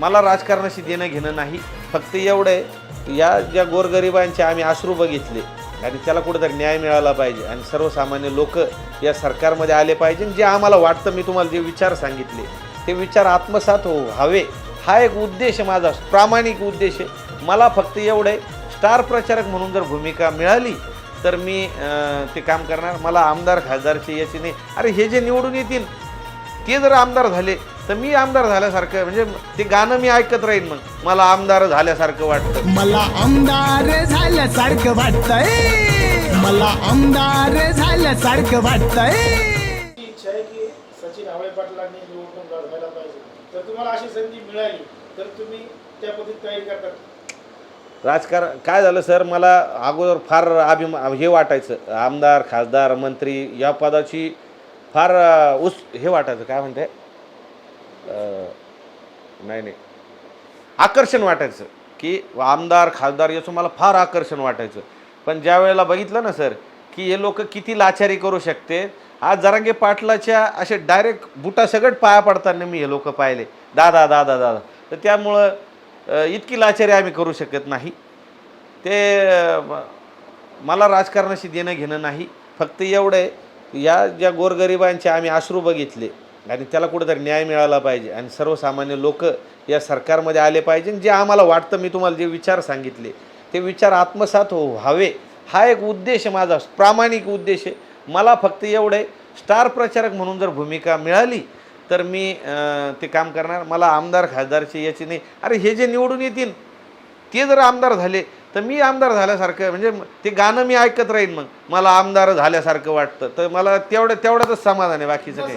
मला राजकारणाशी देणं घेणं नाही. फक्त एवढं आहे या ज्या गोरगरिबांचे आम्ही आश्रू बघितले आणि त्याला कुठेतरी न्याय मिळाला पाहिजे आणि सर्वसामान्य लोक या सरकारमध्ये आले पाहिजे जे आम्हाला वाटतं मी तुम्हाला जे विचार सांगितले ते विचार आत्मसात हो हवे हा एक उद्देश माझा प्रामाणिक उद्देश आहे. मला फक्त एवढं आहे स्टार प्रचारक म्हणून जर भूमिका मिळाली तर मी ते काम करणार. मला आमदार खासदारचे याची नाही. अरे हे जे निवडून येतील ते जर आमदार झाले तर मी आमदार झाल्यासारखं म्हणजे ते गाणं मी ऐकत राहीन मग. मला आमदार झाल्यासारखं वाटतं. मला आमदार झाल्यासारखं वाटतंय. मला आमदार झाल्यासारखं वाटतंय. इच्छा आहे की सचिन आवळे पाटलांनी निवडणूक लढवायला पाहिजे. तर तुम्हाला अशी संधी मिळाली तर तुम्ही त्या पद्धतीत तयारी करतात? राजकारण काय झालं सर? मला अगोदर फार अभिमा हे वाटायचं. आमदार खासदार मंत्री या पदाची फार उस हे वाटायचं. काय म्हणते नाही नाही. आकर्षण वाटायचं की आमदार खासदार याचं मला फार आकर्षण वाटायचं. पण ज्या वेळेला बघितलं ना सर की हे लोक किती लाचारी करू शकते आज जरांगे पाटलाच्या असे डायरेक्ट बुटासगट पाया पडताना मी हे लोक पाहिले. दादा दादा दादा. तर त्यामुळं इतकी लाचारी आम्ही करू शकत नाही. ते मला राजकारणाशी देणं घेणं नाही. फक्त एवढं या ज्या गोरगरिबांचे आम्ही अश्रू बघितले आणि त्याला कुठेतरी न्याय मिळाला पाहिजे. आणि सर्वसामान्य लोक या सरकारमध्ये आले पाहिजे. जे आम्हाला वाटतं मी तुम्हाला जे विचार सांगितले ते विचार आत्मसात हो व्हावे. हा एक उद्देश माझा. प्रामाणिक उद्देश आहे. मला फक्त एवढं स्टार प्रचारक म्हणून जर भूमिका मिळाली तर मी ते काम करणार. मला आमदार खासदारची याची नाही. अरे हे जे निवडून येतील ते जर आमदार झाले तर मी आमदार झाल्यासारखं म्हणजे ते गाणं मी ऐकत राहीन मग. मला आमदार झाल्यासारखं वाटतं. तर मला तेवढं तेवढ्यातच समाधान आहे बाकीचं काही.